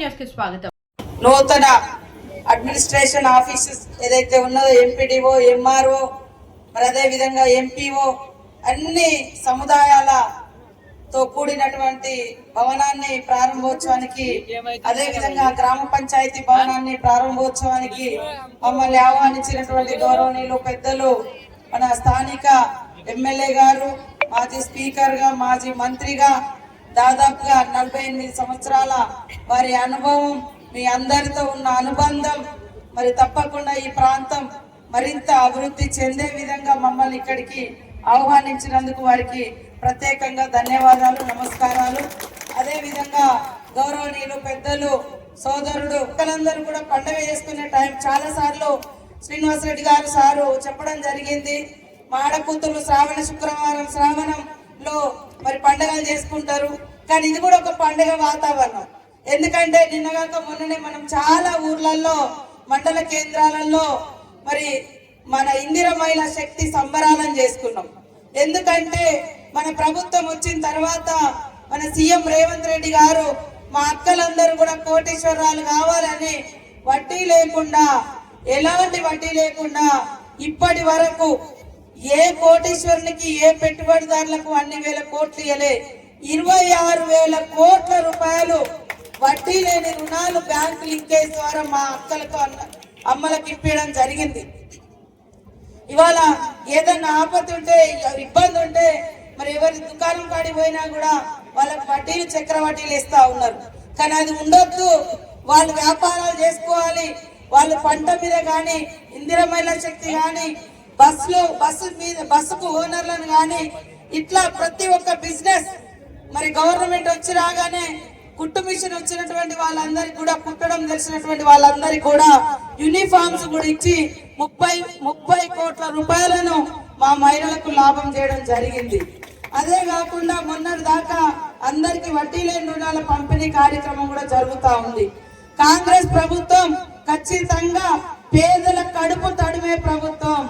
న్యూస్కి స్వాగతం. నూతన అడ్మినిస్ట్రేషన్ ఆఫీసెస్ ఏదైతే ఉన్నదో ఎంపీడీఓ ఎంఆర్ఓ మరి అదే విధంగా ఎంపీఓ అన్ని సముదాయాలతో కూడినటువంటి భవనాన్ని ప్రారంభోత్సవానికి అదే విధంగా గ్రామ పంచాయతీ భవనాన్ని ప్రారంభోత్సవానికి మమ్మల్ని ఆహ్వానించినటువంటి గౌరవనీయులు పెద్దలు మన స్థానిక ఎమ్మెల్యే గారు మాజీ స్పీకర్గా మాజీ మంత్రిగా దాదాపుగా నలభై ఎనిమిది సంవత్సరాల వారి అనుభవం మీ అందరితో ఉన్న అనుబంధం. మరి తప్పకుండా ఈ ప్రాంతం మరింత అభివృద్ధి చెందే విధంగా మమ్మల్ని ఇక్కడికి ఆహ్వానించినందుకు వారికి ప్రత్యేకంగా ధన్యవాదాలు నమస్కారాలు. అదేవిధంగా గౌరవనీయులు పెద్దలు సోదరుడు ఒక్కలందరూ కూడా పండుగ చేసుకునే టైం చాలా సార్లు శ్రీనివాసరెడ్డి గారు సారు చెప్పడం జరిగింది. మాడ శ్రావణ శుక్రవారం శ్రావణం లో మరి పండుగలు చేసుకుంటారు. కానీ ఇది కూడా ఒక పండుగ వాతావరణం. ఎందుకంటే నిన్నగాక మొన్ననే మనం చాలా ఊర్లలో మండల కేంద్రాలలో మరి మన ఇందిర మహిళా శక్తి సంబరాలను చేసుకున్నాం. ఎందుకంటే మన ప్రభుత్వం వచ్చిన తర్వాత మన సీఎం రేవంత్ రెడ్డి గారు మా అక్కలందరూ కూడా కోటేశ్వరరాలు కావాలని వడ్డీ లేకుండా ఎలాంటి వడ్డీ లేకుండా ఇప్పటి వరకు ఏ కోటేశ్వరునికి ఏ పెట్టుబడిదారులకు అన్ని వేల కోట్లు ఇవ్వలే ఇరవై ఆరు వేల కోట్ల రూపాయలు వడ్డీ లేని రుణాలు బ్యాంకు లింకేజ్ ద్వారా మా అక్కలకు అన్న అమ్మలకు ఇప్పించడం జరిగింది. ఇవాళ ఏదన్నా ఆపత్తి ఉంటే ఇబ్బంది ఉంటే మరి ఎవరి దుకాణం పడిపోయినా పోయినా కూడా వాళ్ళకి వడ్డీలు చక్ర వడ్డీలు ఇస్తా ఉన్నారు. కానీ అది ఉండొద్దు. వాళ్ళు వ్యాపారాలు చేసుకోవాలి. వాళ్ళు పంట మీద కానీ ఇందిరమైన శక్తి కానీ బస్సులో బస్సు మీద బస్సుకు ఓనర్లను కానీ ఇట్లా ప్రతి ఒక్క బిజినెస్ మరి గవర్నమెంట్ వచ్చి రాగానే కుట్టు మిషన్ వచ్చినటువంటి వాళ్ళందరికి కూడా కుట్టడం తెలిసినటువంటి వాళ్ళందరికీ కూడా యూనిఫామ్స్ కూడా ఇచ్చి ముప్పై ముప్పై కోట్ల రూపాయలను మా మహిళలకు లాభం చేయడం జరిగింది. అదే కాకుండా మొన్నటి దాకా అందరికి వడ్డీ లేని రుణాల పంపిణీ కార్యక్రమం కూడా జరుగుతూ ఉంది. కాంగ్రెస్ ప్రభుత్వం ఖచ్చితంగా పేదల కడుపు తడిమే ప్రభుత్వం.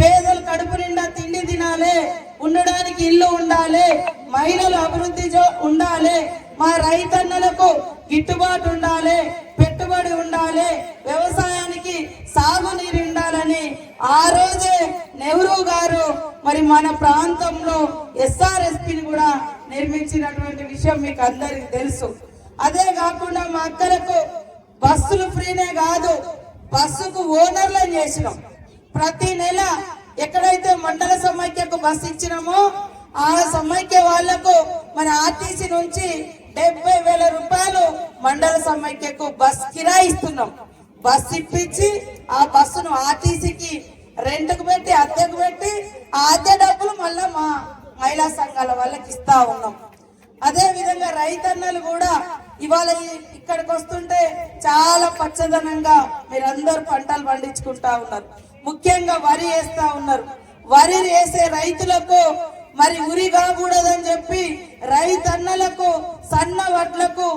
పేదలు కడుపు నిండా తిండి తినాలి ఉండడానికి ఇల్లు ఉండాలి మహిళలు అభివృద్ధి ఉండాలి మా రైతన్నలకు గిట్టుబాటు ఉండాలి పెట్టుబడి ఉండాలి వ్యవసాయానికి సాగునీరు ఉండాలని ఆ రోజే నెహ్రూ గారు మరి మన ప్రాంతంలో ఎస్ఆర్ఎస్పిని కూడా నిర్మించినటువంటి విషయం మీకు అందరికి తెలుసు. అదే కాకుండా మా అక్కలకు బస్సులు ఫ్రీనే కాదు బస్సుకు ఓనర్లను చేసినాం. ప్రతి నెల ఎక్కడైతే మండల సమైక్యకు బస్ ఇచ్చినామో ఆ సమైక్య వాళ్ళకు మన ఆర్టీసీ నుంచి డెబ్బై వేల రూపాయలు మండల సమైక్యకు బస్ కిరాయి ఇస్తున్నాం. బస్ ఇప్పించి ఆ బస్సును ఆర్టీసీకి రెంట్కు పెట్టి అద్దెకు పెట్టి ఆ అద్దె డబ్బులు మళ్ళా మా మహిళా సంఘాల వాళ్ళకి ఇస్తా ఉన్నాం. అదే విధంగా రైతన్నలు కూడా ఇవాళ ఇక్కడికి వస్తుంటే చాలా పచ్చదనంగా మీరందరూ పంటలు పండించుకుంటా ఉన్నారు. ముఖ్యంగా వరి వేస్తా ఉన్నారు. వరి వేసే రైతులకు మరి ఉరి కాకూడదని చెప్పి రైతన్నలకు సన్న వడ్లకు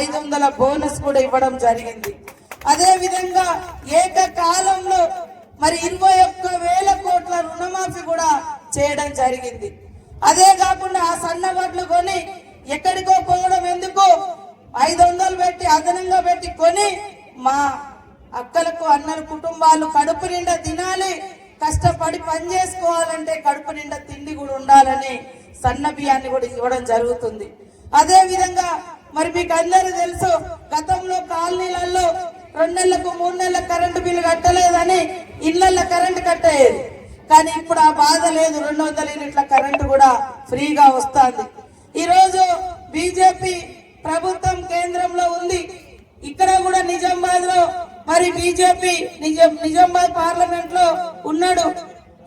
ఐదు వందల బోనస్ కూడా ఇవ్వడం జరిగింది. అదే విధంగా ఏకకాలంలో మరి ఇరవై ఒక్క వేల కోట్ల రుణమాఫీ కూడా చేయడం జరిగింది. అదే కాకుండా ఆ సన్న వడ్లు కొని ఎక్కడికో పోవడం ఎందుకు? ఐదు వందలు పెట్టి అదనంగా పెట్టి కొని మా అక్కలకు అన్నల కుటుంబాలు కడుపు నిండా తినాలి. కష్టపడి పని చేసుకోవాలంటే కడుపు నిండా తిండి కూడా ఉండాలని సన్న బియ్యాన్ని కూడా ఇవ్వడం జరుగుతుంది. అదే విధంగా మరి మీకు అందరూ తెలుసు గతంలో కాలనీలలో రెండు నెలలకు మూడు నెలలకు కరెంటు బిల్లు కట్టలేదని ఇళ్ళలో కరెంటు కట్టేది. కానీ ఇప్పుడు ఆ బాధ లేదు రెండు వందల యూనిట్ల కరెంటు కూడా ఫ్రీగా వస్తుంది. ఈరోజు బీజేపీ ప్రభుత్వం కేంద్రంలో ఉంది. ఇక్కడ కూడా నిజామాబాద్లో మరి బీజేపీ నిజాం నిజామాబాద్ పార్లమెంట్లో ఉన్నాడు.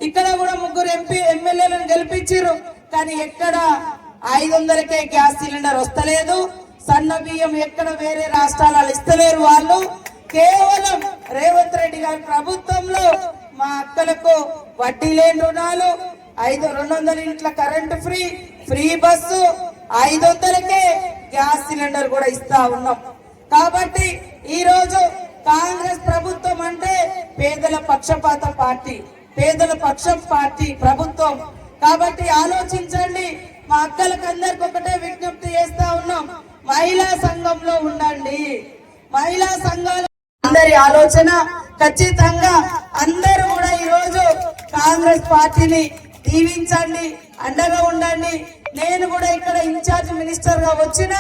ఇక్కడ కూడా ముగ్గురు ఎంపీ ఎమ్మెల్యేలను గెలిపించారు. కానీ ఎక్కడ ఐదు వందలకే గ్యాస్ సిలిండర్ వస్తలేదు. సన్న బియ్యం ఎక్కడ వేరే రాష్ట్రాలు ఇస్తలేరు వాళ్ళు. కేవలం రేవంత్ రెడ్డి గారి ప్రభుత్వంలో మా అక్కలకు వడ్డీ లేని రుణాలు ఐదు రెండు వందల ఇంట్ల కరెంటు ఫ్రీ ఫ్రీ బస్సు ఐదు వందలకే గ్యాస్ సిలిండర్ కూడా ఇస్తా ఉన్నాం. కాబట్టి ఈ రోజు కాంగ్రెస్ ప్రభుత్వం అంటే పేదల పక్షపాత పార్టీ పేదల పక్షం పార్టీ ప్రభుత్వం. కాబట్టి ఆలోచించండి మా అక్కలకు అందరికి ఒకటే విజ్ఞప్తి చేస్తా ఉన్నాం మహిళా సంఘంలో ఉండండి. మహిళా సంఘాలు అందరి ఆలోచన ఖచ్చితంగా అందరూ కూడా ఈరోజు కాంగ్రెస్ పార్టీని దీవించండి అండగా ఉండండి. నేను కూడా ఇక్కడ ఇన్ఛార్జ్ మినిస్టర్గా వచ్చిన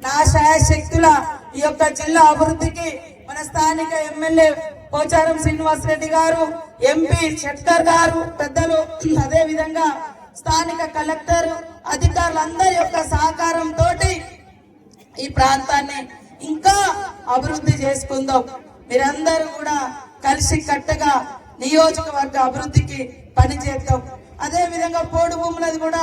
నా శాయశక్తుల ఈ యొక్క జిల్లా అభివృద్ధికి మన స్థానిక ఎమ్మెల్యే పోచారం శ్రీనివాస్ రెడ్డి గారు ఎంపీ షట్కర్ గారు పెద్దలు అదే విధంగా స్థానిక కలెక్టర్ అధికారులందరి యొక్క సహకారంతో ఈ ప్రాంతాన్ని ఇంకా అభివృద్ధి చేసుకుందాం. మీరందరూ కూడా కలిసి కట్టగా నియోజకవర్గ అభివృద్ధికి పనిచేద్దాం అదే విధంగా పోడు భూములది కూడా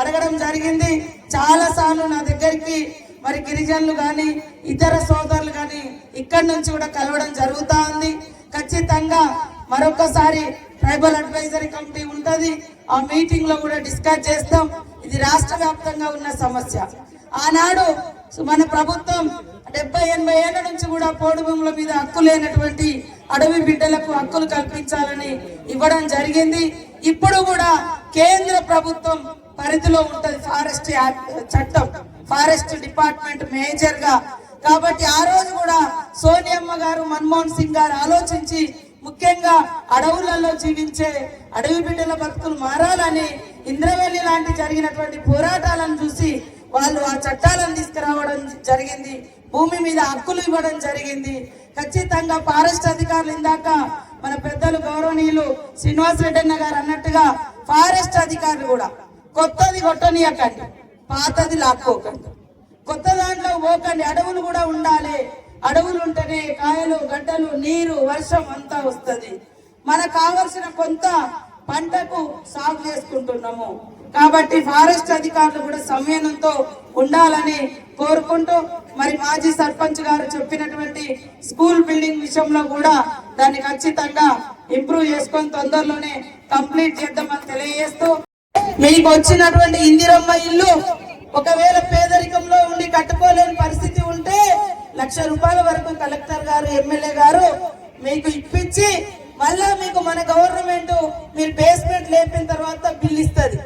అడగడం జరిగింది. చాలా సార్లు నా దగ్గరికి మరి గిరిజనులు కానీ ఇతర సోదరులు కానీ ఇక్కడి నుంచి కూడా కలవడం జరుగుతూ ఉంది. ఖచ్చితంగా మరొకసారి ట్రైబల్ అడ్వైజరీ కమిటీ ఉంటుంది. ఆ మీటింగ్లో కూడా డిస్కస్ చేస్తాం. ఇది రాష్ట్ర వ్యాప్తంగా ఉన్న సమస్య. ఆనాడు మన ప్రభుత్వం డెబ్బై ఎనభై ఏళ్ళ నుంచి కూడా పోడు భూముల మీద హక్కు లేనటువంటి అడవి బిడ్డలకు హక్కులు కల్పించాలని ఇవ్వడం జరిగింది. ఇప్పుడు కూడా కేంద్ర ప్రభుత్వం పరిధిలో ఉంటుంది ఫారెస్ట్ చట్టం. ఫారెస్ట్ డిపార్ట్మెంట్ మేజర్గా. కాబట్టి ఆ రోజు కూడా సోనియమ్మ గారు మన్మోహన్ సింగ్ గారు ఆలోచించి ముఖ్యంగా అడవులలో జీవించే అడవి బిడ్డల బతుకులు మారాలని ఇంద్రవెల్లి లాంటి జరిగినటువంటి పోరాటాలను చూసి వాళ్ళు ఆ చట్టాలను తీసుకురావడం జరిగింది. భూమి మీద హక్కులు ఇవ్వడం జరిగింది. ఖచ్చితంగా ఫారెస్ట్ అధికారులు ఇందాక మన పెద్దలు గౌరవనీయులు శ్రీనివాస్ రెడ్డి అన్న గారు అన్నట్టుగా ఫారెస్ట్ అధికారులు కూడా కొత్తది కొట్టనీయకండి. పాతది లాక్కోకండి. కొత్త దాంట్లో పోకండి. అడవులు కూడా ఉండాలి. అడవులు ఉంటేనే కాయలు గడ్డలు నీరు వర్షం అంతా వస్తుంది. మనకు కావలసిన కొంత పంటకు సాగు చేసుకుంటున్నాము. కాబట్టి ఫారెస్ట్ అధికారులు కూడా సంయమనంతో ఉండాలని కోరుకుంటూ మరి మాజీ సర్పంచ్ గారు చెప్పినటువంటి స్కూల్ బిల్డింగ్ విషయంలో కూడా దాన్ని ఖచ్చితంగా ఇంప్రూవ్ చేసుకొని తొందరలోనే కంప్లీట్ చేద్దామని తెలియజేస్తూ మీకు వచ్చినటువంటి ఇందిరమ్మ ఇల్లు ఒకవేళ పేదరికంలో ఉండి కట్టుకోలేని పరిస్థితి ఉంటే లక్ష రూపాయల వరకు కలెక్టర్ గారు ఎమ్మెల్యే గారు మీకు ఇప్పించి మళ్ళా మీకు మన గవర్నమెంట్ మీరు బేస్మెంట్ లేపిన తర్వాత బిల్ ఇస్తుంది.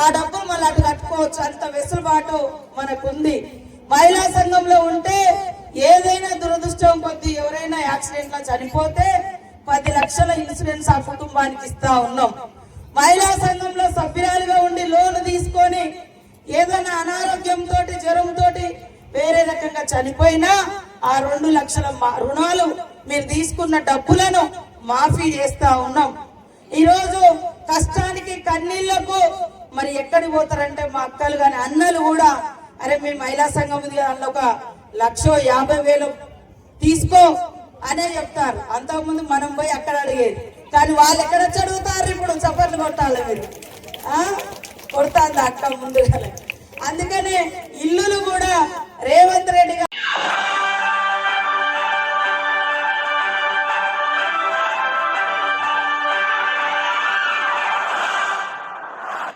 ఆ డబ్బులు మళ్ళీ అటు కట్టుకోవచ్చు. అంత వెసులుబాటు మనకుంది. మహిళా సంఘంలో ఉంటే ఏదైనా దురదృష్టం కొద్ది ఎవరైనా యాక్సిడెంట్లో చనిపోతే పది లక్షల ఇన్సూరెన్స్ ఆ కుటుంబానికి ఇస్తా ఉన్నాం. మహిళా సంఘంలో సభ్యురాలుగా ఉండి లోన్ తీసుకొని ఏదైనా అనారోగ్యంతో జ్వరంతో వేరే రకంగా చనిపోయినా ఆ రెండు లక్షల మా- రుణాలు మీరు తీసుకున్న డబ్బులను మాఫీ చేస్తా ఉన్నాం. ఈరోజు కష్టానికి కన్నీళ్ళకు మరి ఎక్కడికి పోతారంటే మా అక్కలు కానీ అన్నలు కూడా అరే మీ మహిళా సంఘం ఉంది అందులో ఒక లక్ష యాభై వేలు తీసుకో అనే చెప్తారు. అంతకుముందు మనం పోయి అక్కడ అడిగేది. కానీ వాళ్ళు ఎక్కడ చదువుతారు? ఇప్పుడు చప్పట్లు కొట్టాలి మీరు. ఆ? కొడతాంది అక్క ముందుగా అందుకనే ఇల్లులు కూడా రేవంత్ రెడ్డి గారు